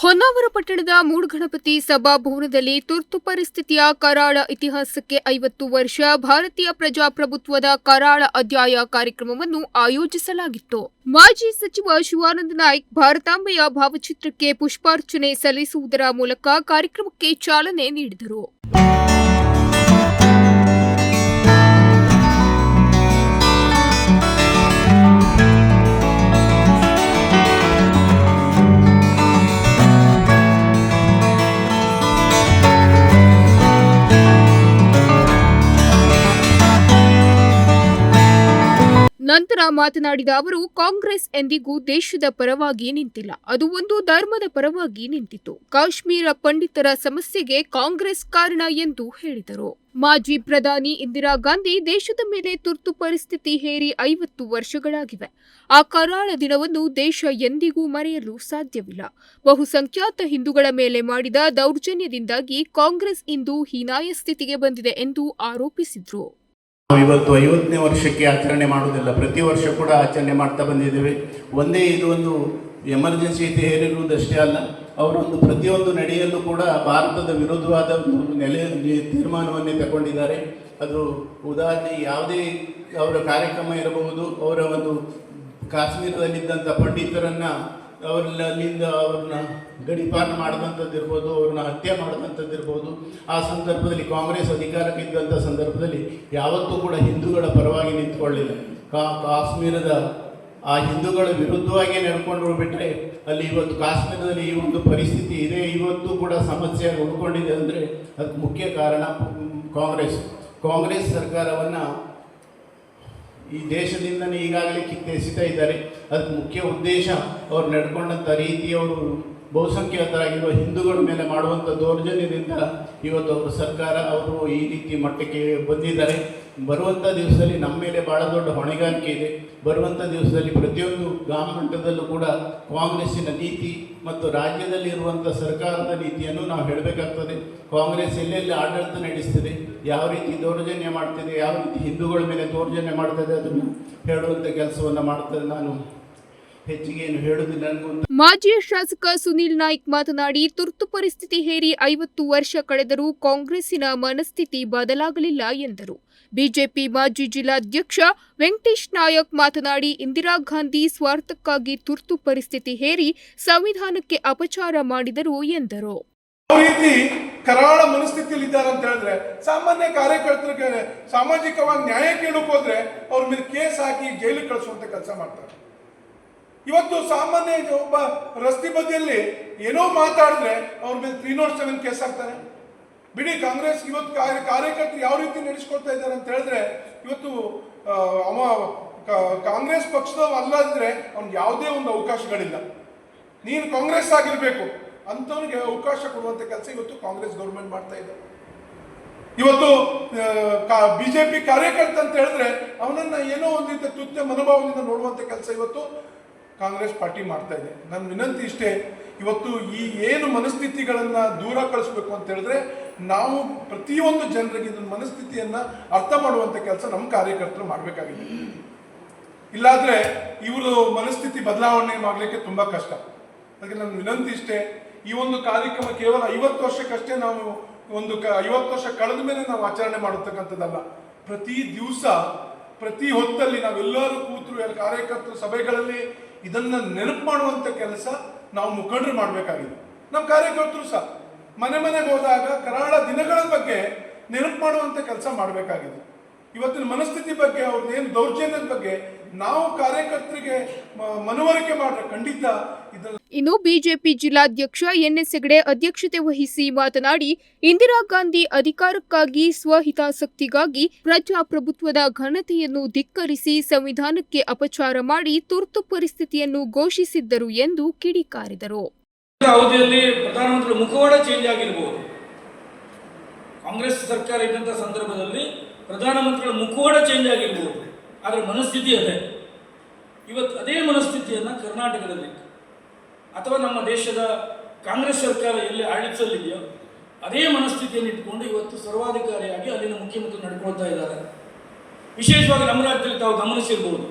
ಹೊನ್ನಾವರ ಪಟ್ಟಣದ ಮೂಡುಗಣಪತಿ ಸಭಾಭವನದಲ್ಲಿ ತುರ್ತು ಪರಿಸ್ಥಿತಿಯ ಕರಾಳ ಇತಿಹಾಸಕ್ಕೆ ಐವತ್ತು ವರ್ಷ, ಭಾರತೀಯ ಪ್ರಜಾಪ್ರಭುತ್ವದ ಕರಾಳ ಅಧ್ಯಾಯ ಕಾರ್ಯಕ್ರಮವನ್ನು ಆಯೋಜಿಸಲಾಗಿತ್ತು. ಮಾಜಿ ಸಚಿವ ಶಿವಾನಂದ ನಾಯ್ಕ್ ಭಾರತಾಂಬೆಯ ಭಾವಚಿತ್ರಕ್ಕೆ ಪುಷ್ಪಾರ್ಚನೆ ಸಲ್ಲಿಸುವುದರ ಮೂಲಕ ಕಾರ್ಯಕ್ರಮಕ್ಕೆ ಚಾಲನೆ ನೀಡಿದರು. ನಂತರ ಮಾತನಾಡಿದ ಅವರು, ಕಾಂಗ್ರೆಸ್ ಎಂದಿಗೂ ದೇಶದ ಪರವಾಗಿ ನಿಂತಿಲ್ಲ. ಅದು ಒಂದು ಧರ್ಮದ ಪರವಾಗಿ ನಿಂತಿತು ಕಾಶ್ಮೀರ ಪಂಡಿತರ ಸಮಸ್ಯೆಗೆ ಕಾಂಗ್ರೆಸ್ ಕಾರಣ ಎಂದು ಹೇಳಿದರು. ಮಾಜಿ ಪ್ರಧಾನಿ ಇಂದಿರಾ ಗಾಂಧಿ ದೇಶದ ಮೇಲೆ ತುರ್ತು ಪರಿಸ್ಥಿತಿ ಹೇರಿ ಐವತ್ತು ವರ್ಷಗಳಾಗಿವೆ. ಆ ಕರಾಳ ದಿನವನ್ನು ದೇಶ ಎಂದಿಗೂ ಮರೆಯಲು ಸಾಧ್ಯವಿಲ್ಲ. ಬಹುಸಂಖ್ಯಾತ ಹಿಂದೂಗಳ ಮೇಲೆ ಮಾಡಿದ ದೌರ್ಜನ್ಯದಿಂದಾಗಿ ಕಾಂಗ್ರೆಸ್ ಇಂದು ಹೀನಾಯ ಸ್ಥಿತಿಗೆ ಬಂದಿದೆ ಎಂದು ಆರೋಪಿಸಿದ್ರು. ನಾವು ಇವತ್ತು ಐವತ್ತನೇ ವರ್ಷಕ್ಕೆ ಆಚರಣೆ ಮಾಡುವುದಿಲ್ಲ. ಪ್ರತಿ ವರ್ಷ ಕೂಡ ಆಚರಣೆ ಮಾಡ್ತಾ ಬಂದಿದ್ದೇವೆ. ಒಂದೇ ಇದು ಒಂದು ಎಮರ್ಜೆನ್ಸಿ ಹೇರಿರುವುದಷ್ಟೇ ಅಲ್ಲ, ಅವರೊಂದು ಪ್ರತಿಯೊಂದು ನಡೆಯಲ್ಲೂ ಕೂಡ ಭಾರತದ ವಿರುದ್ಧವಾದ ನೆಲೆ ತೀರ್ಮಾನವನ್ನೇ ತಗೊಂಡಿದ್ದಾರೆ. ಅದು ಉದಾಹರಣೆ ಯಾವುದೇ ಅವರ ಕಾರ್ಯಕ್ರಮ ಇರಬಹುದು, ಅವರ ಒಂದು ಕಾಶ್ಮೀರದಲ್ಲಿದ್ದಂಥ ಪಂಡಿತರನ್ನು ಅವರೆಲ್ಲ ಅಲ್ಲಿಂದ ಅವ್ರನ್ನ ಗಡಿಪಾರು ಮಾಡಿದಂಥದ್ದು ಇರ್ಬೋದು, ಅವ್ರನ್ನ ಹತ್ಯೆ ಮಾಡಿದಂಥದ್ದು ಇರ್ಬೋದು. ಆ ಸಂದರ್ಭದಲ್ಲಿ ಕಾಂಗ್ರೆಸ್ ಅಧಿಕಾರಕ್ಕೆ ಇದ್ದಂಥ ಸಂದರ್ಭದಲ್ಲಿ ಯಾವತ್ತೂ ಕೂಡ ಹಿಂದೂಗಳ ಪರವಾಗಿ ನಿಂತ್ಕೊಳ್ಳಿಲ್ಲ ಕಾ, ಕಾಶ್ಮೀರದ ಆ ಹಿಂದೂಗಳ ವಿರುದ್ಧವಾಗಿ ನಡ್ಕೊಂಡು ಬಿಟ್ಟರೆ ಅಲ್ಲಿ ಇವತ್ತು ಕಾಶ್ಮೀರದಲ್ಲಿ ಈ ಒಂದು ಪರಿಸ್ಥಿತಿ ಇದೆ, ಇವತ್ತು ಕೂಡ ಸಮಸ್ಯೆ ಉಳ್ಕೊಂಡಿದೆ ಅಂದರೆ ಅದಕ್ಕೆ ಮುಖ್ಯ ಕಾರಣ ಕಾಂಗ್ರೆಸ್. ಕಾಂಗ್ರೆಸ್ ಸರ್ಕಾರವನ್ನು ಈ ದೇಶದಿಂದನೇ ಈಗಾಗಲೇ ಕಿತ್ತೆಸಿತಾ ಇದ್ದಾರೆ. ಅದಕ್ಕೆ ಮುಖ್ಯ ಉದ್ದೇಶ ಅವ್ರು ನಡ್ಕೊಂಡಂಥ ರೀತಿ ಅವರು ಬಹುಸಂಖ್ಯಾತರಾಗಿರುವ ಹಿಂದೂಗಳ ಮೇಲೆ ಮಾಡುವಂಥ ದೌರ್ಜನ್ಯದಿಂದ ಇವತ್ತು ಅವರು ಸರ್ಕಾರ ಅವರು ಈ ರೀತಿ ಮಟ್ಟಕ್ಕೆ ಬಂದಿದ್ದಾರೆ. ಬರುವಂಥ ದಿವಸದಲ್ಲಿ ನಮ್ಮ ಮೇಲೆ ಭಾಳ ದೊಡ್ಡ ಹೊಣೆಗಾರಿಕೆ ಇದೆ. ಬರುವಂಥ ದಿವಸದಲ್ಲಿ ಪ್ರತಿಯೊಂದು ಗ್ರಾಮ ಮಟ್ಟದಲ್ಲೂ ಕೂಡ ಕಾಂಗ್ರೆಸ್ಸಿನ ನೀತಿ ಮತ್ತು ರಾಜ್ಯದಲ್ಲಿ ಇರುವಂಥ ಸರ್ಕಾರದ ನೀತಿಯನ್ನು ನಾವು ಹೇಳಬೇಕಾಗ್ತದೆ. ಕಾಂಗ್ರೆಸ್ ಎಲ್ಲೆಲ್ಲಿ ಆಡಳಿತ ನಡೆಸ್ತಿದೆ, ಯಾವ ರೀತಿ ದೌರ್ಜನ್ಯ ಮಾಡ್ತಿದೆ, ಯಾವ ರೀತಿ ಹಿಂದೂಗಳ ಮೇಲೆ ದೌರ್ಜನ್ಯ ಮಾಡ್ತದೆ ಅದನ್ನು ಹೇಳುವಂಥ ಕೆಲಸವನ್ನು ಮಾಡ್ತದೆ ನಾನು. ಹೆಚ್ಚಿಗೆ ಏನು ಹೇಳುವುದಿಲ್ಲ ಮಾಜಿ ಶಾಸಕ ಸುನೀಲ್ ನಾಯ್ಕ್ ಮಾತನಾಡಿ ತುರ್ತು ಪರಿಸ್ಥಿತಿ ಹೇರಿ ಐವತ್ತು ವರ್ಷ ಕಳೆದರೂ ಕಾಂಗ್ರೆಸ್ಸಿನ ಮನಸ್ಥಿತಿ ಬದಲಾಗಲಿಲ್ಲ ಎಂದರು. ಬಿಜೆಪಿ ಮಾಜಿ ಜಿಲ್ಲಾಧ್ಯಕ್ಷ ವೆಂಕಟೇಶ್ ನಾಯಕ್ ಮಾತನಾಡಿ ಇಂದಿರಾ ಗಾಂಧಿ ಸ್ವಾರ್ಥಕ್ಕಾಗಿ ತುರ್ತು ಪರಿಸ್ಥಿತಿ ಹೇರಿ ಸಂವಿಧಾನಕ್ಕೆ ಅಪಚಾರ ಮಾಡಿದರು ಎಂದರು. ರೀತಿ ಕರಾಳ ಮನಸ್ಥಿತಿಯಲ್ಲಿ ಇದ್ದಾರೆ ಅಂತ ಹೇಳಿದ್ರೆ ಸಾಮಾನ್ಯ ಕಾರ್ಯಕರ್ತರ ಸಾಮಾಜಿಕವಾಗಿ ನ್ಯಾಯ ಕೇಳೋಕೆ ಹೋದ್ರೆ ಅವ್ರ ಮೇಲೆ ಕೇಸ್ ಹಾಕಿ ಜೈಲಿಗೆ ಕಳಿಸುವಂತ ಕೆಲಸ ಮಾಡ್ತಾರೆ. ಇವತ್ತು ಸಾಮಾನ್ಯ ಒಬ್ಬ ರಸ್ತೆ ಬದಿಯಲ್ಲಿ ಏನೋ ಮಾತಾಡಿದ್ರೆ ಅವ್ರ ಮೇಲೆ ತ್ರೀ ನೋಟ್ ಸೆವೆನ್ ಕೇಸ್ ಹಾಕ್ತಾರೆ. ಬಿಡಿ ಕಾಂಗ್ರೆಸ್ ಇವತ್ತು ಕಾರ್ಯ, ಕಾರ್ಯಕರ್ತರು ಯಾವ ರೀತಿ ನಡೆಸ್ಕೊಳ್ತಾ ಇದ್ದಾರೆ ಅಂತ ಹೇಳಿದ್ರೆ, ಇವತ್ತು ಅವ ಕಾಂಗ್ರೆಸ್ ಪಕ್ಷದವ ಅಲ್ಲದ್ರೆ ಅವ್ನಿಗೆ ಯಾವುದೇ ಒಂದು ಅವಕಾಶಗಳಿಲ್ಲ. ನೀನು ಕಾಂಗ್ರೆಸ್ ಆಗಿರಬೇಕು. ಅಂಥವ್ನಿಗೆ ಅವಕಾಶ ಕೊಡುವಂತ ಕೆಲಸ ಇವತ್ತು ಕಾಂಗ್ರೆಸ್ ಗೌರ್ಮೆಂಟ್ ಮಾಡ್ತಾ ಇದೆ. ಇವತ್ತು ಬಿಜೆಪಿ ಕಾರ್ಯಕರ್ತ ಅಂತ ಹೇಳಿದ್ರೆ, ಅವನನ್ನ ಏನೋ ಒಂದು ರೀತಿಯ ತುತ್ಯ ಮನೋಭಾವದಿಂದ ನೋಡುವಂತ ಕೆಲಸ ಇವತ್ತು ಕಾಂಗ್ರೆಸ್ ಪಾರ್ಟಿ ಮಾಡ್ತಾ ಇದೆ. ನನ್ನ ವಿನಂತಿ ಇಷ್ಟೇ, ಇವತ್ತು ಈ ಏನು ಮನಸ್ಥಿತಿಗಳನ್ನು ದೂರ ಕಳಿಸ್ಬೇಕು ಅಂತ ಹೇಳಿದ್ರೆ ನಾವು ಪ್ರತಿಯೊಂದು ಜನರಿಗೆ ಇದನ್ನ ಮನಸ್ಥಿತಿಯನ್ನ ಅರ್ಥ ಮಾಡುವಂಥ ಕೆಲಸ ನಮ್ಮ ಕಾರ್ಯಕರ್ತರು ಮಾಡಬೇಕಾಗಿದೆ. ಇಲ್ಲಾದರೆ ಇವರು ಮನಸ್ಥಿತಿ ಬದಲಾವಣೆ ಮಾಡಲಿಕ್ಕೆ ತುಂಬಾ ಕಷ್ಟ. ಅದಕ್ಕೆ ನನ್ನ ವಿನಂತಿ ಇಷ್ಟೇ, ಈ ಒಂದು ಕಾರ್ಯಕ್ರಮ ಕೇವಲ ಐವತ್ತು ವರ್ಷಕ್ಕಷ್ಟೇ ನಾವು ಒಂದು ಕ, ಐವತ್ತು ವರ್ಷ ಕಳೆದ ಮೇಲೆ ನಾವು ಆಚರಣೆ ಮಾಡತಕ್ಕಂಥದ್ದಲ್ಲ ಪ್ರತಿ ದಿವಸ, ಪ್ರತಿ ಹೊತ್ತಲ್ಲಿ ನಾವೆಲ್ಲರೂ ಕೂತರು ಕಾರ್ಯಕರ್ತರು ಸಭೆಗಳಲ್ಲಿ ಇದನ್ನ ನೆನಪು ಮಾಡುವಂತ ಕೆಲಸ ನಾವು ಮುಖಂಡರು ಮಾಡಬೇಕಾಗಿದೆ. ನಮ್ಮ ಕಾರ್ಯಕರ್ತರು ಸಹ. ಮನೆ ಮನೆಗೆ ಹೋದಾಗ ಕರಾಳ ದಿನಗಳ ಬಗ್ಗೆ ನೆನಪು ಮಾಡುವಂತ ಕೆಲಸ ಮಾಡಬೇಕಾಗಿದೆ. ಇವತ್ತಿನ ಮನಸ್ಥಿತಿ ಬಗ್ಗೆ ಅವ್ರದ್ದು ಏನು ದೌರ್ಜನ್ಯದ ಬಗ್ಗೆ ನಾವು ಕಾರ್ಯಕರ್ತರಿಗೆ ಮನವರಿಕೆ ಮಾಡ್ರೆ ಖಂಡಿತ ಇನ್ನು ಬಿಜೆಪಿ ಜಿಲ್ಲಾಧ್ಯಕ್ಷ ಎನ್ ಎಸ್ ಹೆಗಡೆ ಅಧ್ಯಕ್ಷತೆ ವಹಿಸಿ ಮಾತನಾಡಿ ಇಂದಿರಾ ಗಾಂಧಿ ಅಧಿಕಾರಕ್ಕಾಗಿ ಸ್ವಹಿತಾಸಕ್ತಿಗಾಗಿ ಪ್ರಜಾಪ್ರಭುತ್ವದ ಘನತೆಯನ್ನು ಧಿಕ್ಕರಿಸಿ ಸಂವಿಧಾನಕ್ಕೆ ಅಪಚಾರ ಮಾಡಿ ತುರ್ತು ಪರಿಸ್ಥಿತಿಯನ್ನು ಘೋಷಿಸಿದ್ದರು ಎಂದು ಕಿಡಿಕಾರಿದರು. ಅವಧಿಯಲ್ಲಿ ಪ್ರಧಾನಮಂತ್ರಿ ಮುಖವಾಡ ಚೇಂಜ್ ಆಗಿರಬಹುದು ಕಾಂಗ್ರೆಸ್ ಸರ್ಕಾರ ಇದ್ದಂಥ ಸಂದರ್ಭದಲ್ಲಿ ಪ್ರಧಾನಮಂತ್ರಿಗಳ ಮುಖವಾಡ ಚೇಂಜ್ ಆಗಿರ್ಬೋದು. ಆದರೆ ಮನಸ್ಥಿತಿ ಅದೇ. ಇವತ್ತು ಅದೇ ಮನಸ್ಥಿತಿಯನ್ನು ಕರ್ನಾಟಕದಲ್ಲಿ ಅಥವಾ ನಮ್ಮ ದೇಶದ ಕಾಂಗ್ರೆಸ್ ಸರ್ಕಾರ ಎಲ್ಲಿ ಆಡಳಿತದಲ್ಲಿದೆಯೋ, ಅದೇ ಮನಸ್ಥಿತಿಯನ್ನು ಇಟ್ಕೊಂಡು ಇವತ್ತು ಸರ್ವಾಧಿಕಾರಿಯಾಗಿ ಅಲ್ಲಿನ ಮುಖ್ಯಮಂತ್ರಿ ನಡ್ಕೊಳ್ತಾ ಇದ್ದಾರೆ. ವಿಶೇಷವಾಗಿ ನಮ್ಮ ರಾಜ್ಯದಲ್ಲಿ ತಾವು ಗಮನಿಸಿರ್ಬೋದು.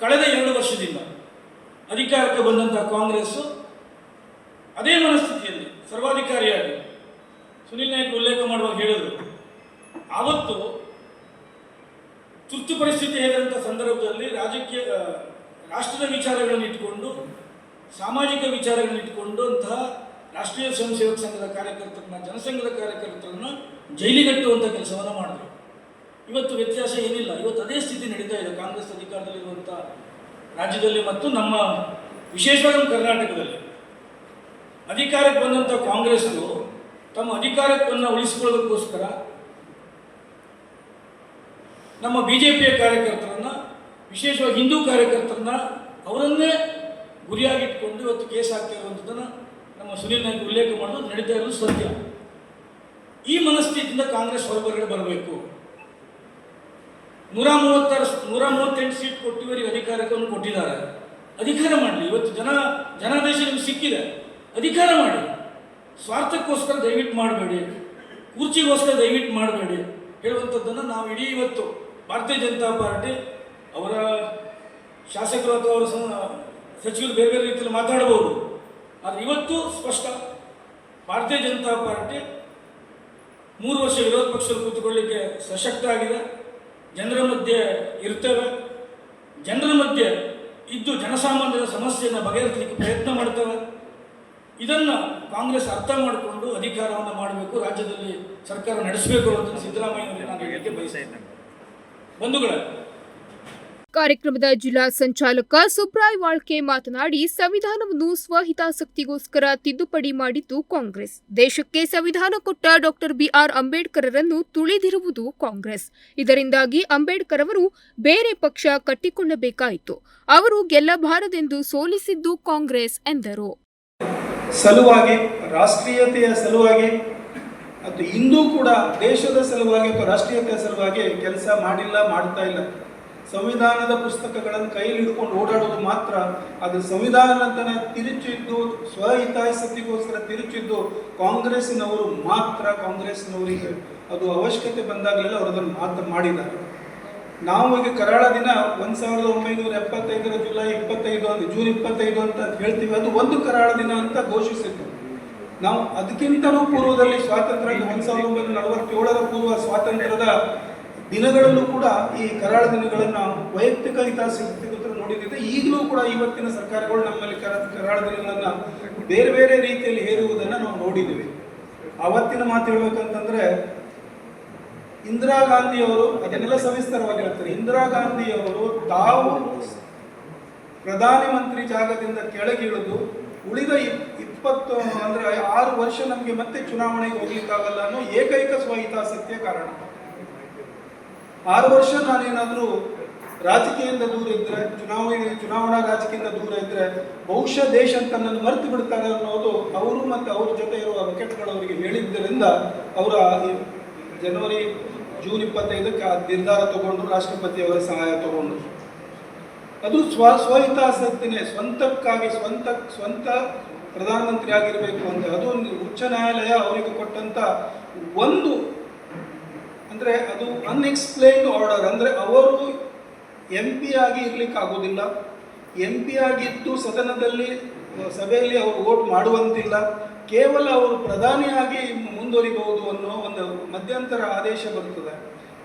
ಕಳೆದ ಎರಡು ವರ್ಷದಿಂದ ಅಧಿಕಾರಕ್ಕೆ ಬಂದಂತಹ ಕಾಂಗ್ರೆಸ್ಸು ಅದೇ ಮನಸ್ಥಿತಿಯಲ್ಲಿ ಸರ್ವಾಧಿಕಾರಿಯಾಗಿ ಸುನಿಲ್ ನಾಯ್ಕ ಉಲ್ಲೇಖ ಮಾಡುವಾಗ ಹೇಳಿದರು. ಆವತ್ತು ತುರ್ತು ಪರಿಸ್ಥಿತಿ ಹೇಳಿದಂಥ ಸಂದರ್ಭದಲ್ಲಿ ರಾಜಕೀಯ ರಾಷ್ಟ್ರದ ವಿಚಾರಗಳನ್ನು ಇಟ್ಕೊಂಡು, ಸಾಮಾಜಿಕ ವಿಚಾರಗಳನ್ನು ಇಟ್ಕೊಂಡು ಅಂತಹ ರಾಷ್ಟ್ರೀಯ ಸ್ವಯಂ ಸೇವಕ ಸಂಘದ ಕಾರ್ಯಕರ್ತರನ್ನ, ಜನಸಂಘದ ಕಾರ್ಯಕರ್ತರನ್ನ ಜೈಲಿಗಟ್ಟುವಂಥ ಕೆಲಸವನ್ನು ಮಾಡಿದ್ರು. ಇವತ್ತು ವ್ಯತ್ಯಾಸ ಏನಿಲ್ಲ. ಇವತ್ತು ಅದೇ ಸ್ಥಿತಿ ನಡೀತಾ ಇದೆ ಕಾಂಗ್ರೆಸ್ ಅಧಿಕಾರದಲ್ಲಿರುವಂಥ ರಾಜ್ಯದಲ್ಲಿ ಮತ್ತು ನಮ್ಮ ವಿಶೇಷವಾಗಿ ಕರ್ನಾಟಕದಲ್ಲಿ. ಅಧಿಕಾರಕ್ಕೆ ಬಂದಂಥ ಕಾಂಗ್ರೆಸ್ಸು ತಮ್ಮ ಅಧಿಕಾರವನ್ನು ಉಳಿಸಿಕೊಳ್ಳೋದಕ್ಕೋಸ್ಕರ ನಮ್ಮ ಬಿ ಜೆ ಪಿಯ ಕಾರ್ಯಕರ್ತರನ್ನ, ವಿಶೇಷವಾಗಿ ಹಿಂದೂ ಕಾರ್ಯಕರ್ತರನ್ನ ಅವರನ್ನೇ ಗುರಿಯಾಗಿಟ್ಕೊಂಡು ಇವತ್ತು ಕೇಸ್ ಆಗ್ತಾ ಇರುವಂಥದ್ದನ್ನು ನಮ್ಮ ಸುನೀಲ್ ನಾಯ್ಕ ಉಲ್ಲೇಖ ಮಾಡೋದು ನಡೀತಾ ಇರೋದು ಸತ್ಯ. ಈ ಮನಸ್ಥಿತಿಯಿಂದ ಕಾಂಗ್ರೆಸ್ ಹೊರಬರಗಡೆ ಬರಬೇಕು. ನೂರ ಮೂವತ್ತಾರು ನೂರ ಮೂವತ್ತೆಂಟು ಸೀಟ್ ಕೊಟ್ಟಿವರಿಗೆ ಅಧಿಕಾರವನ್ನು ಕೊಟ್ಟಿದ್ದಾರೆ. ಅಧಿಕಾರ ಮಾಡಲಿ, ಇವತ್ತು ಜನ, ಜನಾದೇಶ ನಿಮ್ಗೆ ಸಿಕ್ಕಿದೆ. ಅಧಿಕಾರ ಮಾಡಿ. ಸ್ವಾರ್ಥಕ್ಕೋಸ್ಕರ ದಯವಿಟ್ಟು ಮಾಡಬೇಡಿ. ಕುರ್ಚಿಗೋಸ್ಕರ ದಯವಿಟ್ಟು ಮಾಡಬೇಡಿ. ಹೇಳುವಂಥದ್ದನ್ನು ನಾವು ಇಡೀ ಇವತ್ತು ಭಾರತೀಯ ಜನತಾ ಪಾರ್ಟಿ ಅವರ ಶಾಸಕರು ಅಥವಾ ಅವರ ಸಚಿವರು ಬೇರೆ ಬೇರೆ ರೀತಿಯಲ್ಲಿ ಮಾತಾಡಬಹುದು. ಆದರೆ ಇವತ್ತು ಸ್ಪಷ್ಟ, ಭಾರತೀಯ ಜನತಾ ಪಾರ್ಟಿ ಮೂರು ವರ್ಷ ವಿರೋಧ ಪಕ್ಷದಲ್ಲಿ ಕೂತ್ಕೊಳ್ಳಿಕ್ಕೆ ಸಶಕ್ತ ಆಗಿದೆ ಜನರ ಮಧ್ಯೆ ಇರ್ತೇವೆ. ಜನರ ಮಧ್ಯೆ ಇದ್ದು ಜನಸಾಮಾನ್ಯರ ಸಮಸ್ಯೆಯನ್ನು ಬಗೆಹರಿಸಲಿಕ್ಕೆ ಪ್ರಯತ್ನ ಮಾಡ್ತೇವೆ. ಇದನ್ನು ಕಾಂಗ್ರೆಸ್ ಅರ್ಥ ಮಾಡಿಕೊಂಡು ಅಧಿಕಾರವನ್ನು ಮಾಡಬೇಕು, ರಾಜ್ಯದಲ್ಲಿ ಸರ್ಕಾರ ನಡೆಸಬೇಕು ಅಂತ ಸಿದ್ದರಾಮಯ್ಯ ನಾನು ಹೇಳಲಿಕ್ಕೆ ಬಯಸ್ತೇನೆ. ಬಂಧುಗಳೇ. ಕಾರ್ಯಕ್ರಮದ ಜಿಲ್ಲಾ ಸಂಚಾಲಕ ಸುಬ್ರಾಯ್ ವಾಳ್ಕೆ ಮಾತನಾಡಿ ಸಂವಿಧಾನವನ್ನು ಸ್ವಹಿತಾಸಕ್ತಿಗೋಸ್ಕರ ತಿದ್ದುಪಡಿ ಮಾಡಿದ್ದು ಕಾಂಗ್ರೆಸ್. ದೇಶಕ್ಕೆ ಸಂವಿಧಾನ ಕೊಟ್ಟ ಡಾಕ್ಟರ್ ಬಿಆರ್ ಅಂಬೇಡ್ಕರರನ್ನು ತುಳಿದಿರುವುದು ಕಾಂಗ್ರೆಸ್. ಇದರಿಂದಾಗಿ ಅಂಬೇಡ್ಕರ್ ಅವರು ಬೇರೆ ಪಕ್ಷ ಕಟ್ಟಿಕೊಳ್ಳಬೇಕಾಯಿತು. ಅವರು ಗೆಲ್ಲಬಾರದೆಂದು ಸೋಲಿಸಿದ್ದು ಕಾಂಗ್ರೆಸ್ ಎಂದರು. ಸಲುವಾಗಿ ರಾಷ್ಟ್ರೀಯತೆಯ ಸಲುವಾಗಿ ಮತ್ತು ಇಂದೂ ಕೂಡ ದೇಶದ ಸಲುವಾಗಿ ಅಥವಾ ರಾಷ್ಟ್ರೀಯತೆಯ ಸಲುವಾಗಿ ಕೆಲಸ ಮಾಡಿಲ್ಲ, ಮಾಡ್ತಾ ಇಲ್ಲ. ಸಂವಿಧಾನದ ಪುಸ್ತಕಗಳನ್ನು ಕೈಯಲ್ಲಿ ಹಿಡ್ಕೊಂಡು ಓಡಾಡೋದು ಮಾತ್ರ ಅದು ಸಂವಿಧಾನದನ್ನ ತಿರುಚಿದ್ದು, ಸ್ವಹಿತಾಸಕ್ತಿಗೋಸ್ಕರ ತಿರುಚಿದ್ದು ಕಾಂಗ್ರೆಸ್ಸಿನವರು ಮಾತ್ರ ಕಾಂಗ್ರೆಸ್ನವರಿಗೆ ಅದು ಅವಶ್ಯಕತೆ ಬಂದಾಗಲೆಲ್ಲ ಅವರು ಅದನ್ನು ಮಾತ್ರ ಮಾಡಿದ್ದಾರೆ. ನಾವು ಈಗ ಕರಾಳ ದಿನ ಒಂದು ಸಾವಿರದ ಒಂಬೈನೂರ ಎಪ್ಪತ್ತೈದರ ಜುಲೈ ಇಪ್ಪತ್ತೈದು ಅಂತ, ಜೂನ್ ಇಪ್ಪತ್ತೈದು ಅಂತ ಹೇಳ್ತೀವಿ. ಅದು ಒಂದು ಕರಾಳ ದಿನ ಅಂತ ಘೋಷಿಸಿದ್ದು. ನಾವು ಅದಕ್ಕಿಂತಲೂ ಪೂರ್ವದಲ್ಲಿ ಸ್ವಾತಂತ್ರ್ಯ ಒಂದು ಸಾವಿರದ ಒಂಬೈನೂರ ನಲವತ್ತೇಳರ ಪೂರ್ವ ಸ್ವಾತಂತ್ರ್ಯದ ದಿನಗಳಲ್ಲೂ ಕೂಡ ಈ ಕರಾಳ ದಿನಗಳನ್ನು ವೈಯಕ್ತಿಕ ಹಿತಾಸಕ್ತಿಗೋಸ್ಕರ ನೋಡಿದ್ದೆ ಈಗಲೂ ಕೂಡ ಇವತ್ತಿನ ಸರ್ಕಾರಗಳು ನಮ್ಮಲ್ಲಿ ಕರ, ಕರಾಳ ದಿನಗಳನ್ನು ಬೇರೆ ಬೇರೆ ರೀತಿಯಲ್ಲಿ ಹೇರುವುದನ್ನು ನಾವು ನೋಡಿದ್ದೀವಿ. ಅವತ್ತಿನ ಮಾತು ಹೇಳ್ಬೇಕಂತಂದ್ರೆ, ಇಂದಿರಾ ಗಾಂಧಿ ಅವರು ಅದನ್ನೆಲ್ಲ ಸವಿಸ್ತರವಾಗಿ ಇಂದಿರಾ ಗಾಂಧಿ ಅವರು ತಾವು ಪ್ರಧಾನಮಂತ್ರಿ ಜಾಗದಿಂದ ಕೆಳಗಿಳಿದು ಉಳಿದ ಇಪ್ಪತ್ತು, ಅಂದ್ರೆ ಆರು ವರ್ಷ ನಮಗೆ ಮತ್ತೆ ಚುನಾವಣೆಗೆ ಹೋಗ್ಲಿಕ್ಕಾಗಲ್ಲ ಅನ್ನೋ ಏಕೈಕ ಸ್ವಹಿತಾಸಕ್ತಿಯ ಕಾರಣ. ಆರು ವರ್ಷ ನಾನೇನಾದ್ರೂ ರಾಜಕೀಯದಿಂದ ದೂರ ಇದ್ರೆ, ಚುನಾವಣೆ, ಚುನಾವಣಾ ರಾಜಕೀಯದಿಂದ ದೂರ ಇದ್ರೆ, ಬಹುಶಃ ದೇಶ ಅಂತ ನನ್ನ ಮರೆತು ಬಿಡ್ತಾರೆ ಅನ್ನೋದು ಅವರು ಮತ್ತು ಅವ್ರ ಜೊತೆ ಇರುವ ಅವರಿಗೆ ಹೇಳಿದ್ದರಿಂದ ಅವರ ಜನವರಿ, ಜೂನ್ ಇಪ್ಪತ್ತೈದಕ್ಕೆ ಆ ನಿರ್ಧಾರ ತಗೊಂಡು ರಾಷ್ಟ್ರಪತಿಯವರ ಸಹಾಯ ತಗೊಂಡು. ಅದು ಸ್ವ ಸ್ವಹಿತಾಸಕ್ತಿನೇ ಸ್ವಂತಕ್ಕಾಗಿ, ಸ್ವಂತ ಸ್ವಂತ ಪ್ರಧಾನಮಂತ್ರಿ ಆಗಿರಬೇಕು ಅಂತ. ಅದು ಉಚ್ಚ ನ್ಯಾಯಾಲಯ ಅವರಿಗೆ ಕೊಟ್ಟಂತ ಒಂದು ಅಂದ್ರೆ ಅದು ಅನ್ಎಕ್ಸ್ಪ್ಲೈನ್ಡ್ ಆರ್ಡರ್ ಅಂದ್ರೆ ಅವರು ಎಂ ಪಿ ಆಗಿ ಇರ್ಲಿಕ್ಕೆ ಆಗೋದಿಲ್ಲ ಎಂ ಪಿ ಆಗಿದ್ದು ಸದನದಲ್ಲಿ ಸಭೆಯಲ್ಲಿ ಅವರು ವೋಟ್ ಮಾಡುವಂತಿಲ್ಲ. ಕೇವಲ ಅವರು ಪ್ರಧಾನಿಯಾಗಿ ಮುಂದುವರಿಬಹುದು ಅನ್ನೋ ಒಂದು ಮಧ್ಯಂತರ ಆದೇಶ ಬರ್ತದೆ.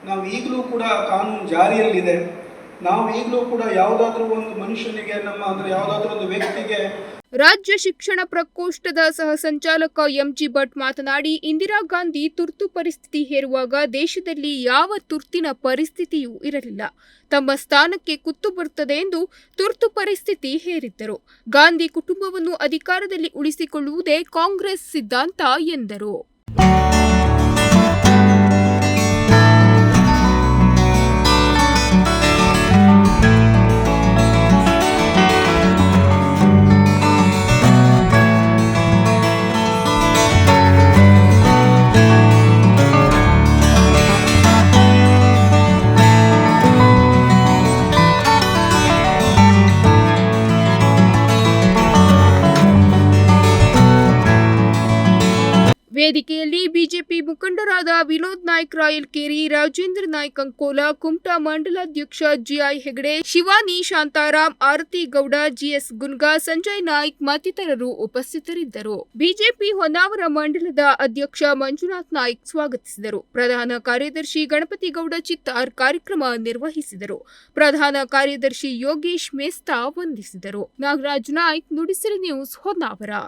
ನಾವು ಈಗಲೂ ಕೂಡ ಕಾನೂನು ಜಾರಿಯಲ್ಲಿದೆ. ನಾವು ಕೂಡ ಯಾವುದಾದ್ರೂ ಒಂದು ಮನುಷ್ಯನಿಗೆ ನಮ್ಮ ಅಂದ್ರೆ ಯಾವುದಾದ್ರೂ ಒಂದು ವ್ಯಕ್ತಿಗೆ ರಾಜ್ಯ ಶಿಕ್ಷಣ ಪ್ರಕೋಷ್ಠದ ಸಹ ಸಂಚಾಲಕ ಎಂಜಿ ಭಟ್ ಮಾತನಾಡಿ, ಇಂದಿರಾ ಗಾಂಧಿ ತುರ್ತು ಪರಿಸ್ಥಿತಿ ಹೇರುವಾಗ ದೇಶದಲ್ಲಿ ಯಾವ ತುರ್ತಿನ ಪರಿಸ್ಥಿತಿಯೂ ಇರಲಿಲ್ಲ. ತಮ್ಮ ಸ್ಥಾನಕ್ಕೆ ಕುತ್ತು ಬರುತ್ತದೆ ಎಂದು ತುರ್ತು ಪರಿಸ್ಥಿತಿ ಹೇರಿದ್ದರು. ಗಾಂಧಿ ಕುಟುಂಬವನ್ನು ಅಧಿಕಾರದಲ್ಲಿ ಉಳಿಸಿಕೊಳ್ಳುವುದೇ ಕಾಂಗ್ರೆಸ್ ಸಿದ್ಧಾಂತ ಎಂದರು. ವೇದಿಕೆಯಲ್ಲಿ ಬಿಜೆಪಿ ಮುಖಂಡರಾದ ವಿನೋದ್ ನಾಯ್ಕ್ ರಾಯಲ್ಕೇರಿ ರಾಜೇಂದ್ರ ನಾಯ್ಕ್, ಅಂಕೋಲ, ಕುಮಟಾ ಮಂಡಲಾಧ್ಯಕ್ಷ ಜಿಐ ಹೆಗಡೆ, ಶಿವಾನಿ ಶಾಂತಾರಾಮ್ ಆರತಿ ಗೌಡ, ಜಿಎಸ್ ಗುನ್ಗಾ, ಸಂಜಯ್ ನಾಯ್ಕ್ ಮತ್ತಿತರರು ಉಪಸ್ಥಿತರಿದ್ದರು. ಬಿಜೆಪಿ ಹೊನ್ನಾವರ ಮಂಡಲದ ಅಧ್ಯಕ್ಷ ಮಂಜುನಾಥ್ ನಾಯ್ಕ್ ಸ್ವಾಗತಿಸಿದರು. ಪ್ರಧಾನ ಕಾರ್ಯದರ್ಶಿ ಗಣಪತಿ ಗೌಡ ಚಿತ್ತಾರ್ ಕಾರ್ಯಕ್ರಮ ನಿರ್ವಹಿಸಿದರು. ಪ್ರಧಾನ ಕಾರ್ಯದರ್ಶಿ ಯೋಗೇಶ್ ಮೇಸ್ತಾ ವಂದಿಸಿದರು. ನಾಗರಾಜ್ ನಾಯ್ಕ್ ನುಡಿಸಿರಿ ನ್ಯೂಸ್ ಹೊನ್ನಾವರ.